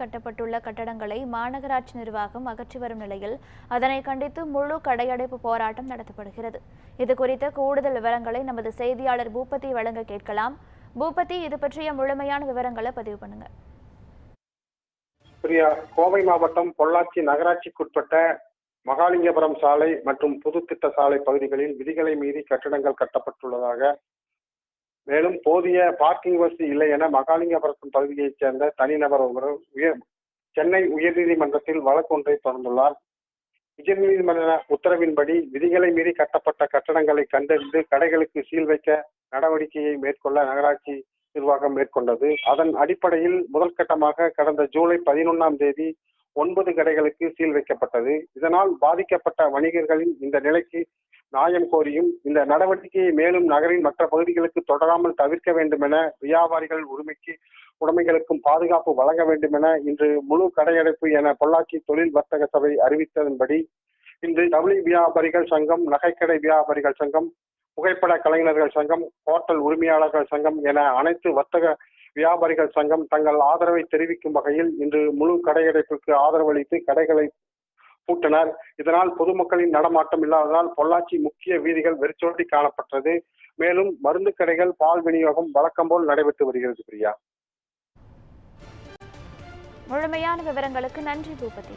கட்டப்பட்டுள்ள கட்டடங்களை மாநகராட்சி நிர்வாகம் அகற்றி வரும் நிலையில் அதனை கண்டித்து முழு கடையடைப்பு போராட்டம் நடத்தப்படுகிறது. இது குறித்த கூடுதல் விவரங்களை நமது செய்தியாளர் பூபதி வழங்க கேட்கலாம். பூபதி இது பற்றிய முழுமையான விவரங்களை பதிவு பண்ணுங்க. பிரியா கோவை மாவட்டம் பொள்ளாச்சி நகராட்சிக்குட்பட்ட மகாலிங்கபுரம் சாலை மற்றும் புதுத்திட்ட சாலை பகுதிகளில் விதிகளை மீறி கட்டடங்கள் கட்டப்பட்டுள்ளதாக மேலும் போதிய பார்க்கிங் வசதி இல்லை என மகாலிங்கபுரம் பகுதியைச் சேர்ந்த தனிநபர் ஒருவர் உயர் சென்னை உயர்நீதிமன்றத்தில் வழக்கு ஒன்றை தொடர்ந்துள்ளார். உயர்நீதிமன்ற உத்தரவின்படி விதிகளை மீறி கட்டப்பட்ட கட்டடங்களை கண்டறிந்து கடைகளுக்கு சீல் வைக்க நடவடிக்கையை மேற்கொள்ள நகராட்சி நிர்வாகம் மேற்கொண்டது. அதன் அடிப்படையில் முதல் கட்டமாக கடந்த ஜூலை பதினொன்னாம் தேதி ஒன்பது கடைகளுக்கு சீல் வைக்கப்பட்டது. இதனால் பாதிக்கப்பட்ட வணிகர்களின் இந்த நிலைக்கு நியாயம் கோரியும் இந்த நடவடிக்கையை மேலும் நகரின் மற்ற பகுதிகளுக்கு தொடராமல் தவிர்க்க வேண்டும் என வியாபாரிகள் உரிமைக்கு உடைமைகளுக்கும் பாதுகாப்பு வழங்க வேண்டும் என இன்று முழு கடையடைப்பு என பொள்ளாச்சி தொழில் வர்த்தக சபை அறிவித்ததன்படி இன்று ஜவுளி வியாபாரிகள் சங்கம் நகைக்கடை வியாபாரிகள் சங்கம் புகைப்பட கலைஞர்கள் சங்கம் ஹோட்டல் உரிமையாளர்கள் சங்கம் என அனைத்து வர்த்தக வியாபாரிகள் சங்கம் தங்கள் ஆதரவை தெரிவிக்கும் வகையில் இன்று முழு கடையடைப்புக்கு ஆதரவளித்து கடைகளை பூட்டினர். இதனால் பொதுமக்களின் நடமாட்டம் இல்லாததால் பொள்ளாச்சி முக்கிய வீதிகள் வெறிச்சோடி காணப்பட்டது. மேலும் மருந்து கடைகள் பால் விநியோகம் வழக்கம் போல் நடைபெற்று வருகிறது பிரியா. முழுமையான விவரங்களுக்கு நன்றி பூபதி.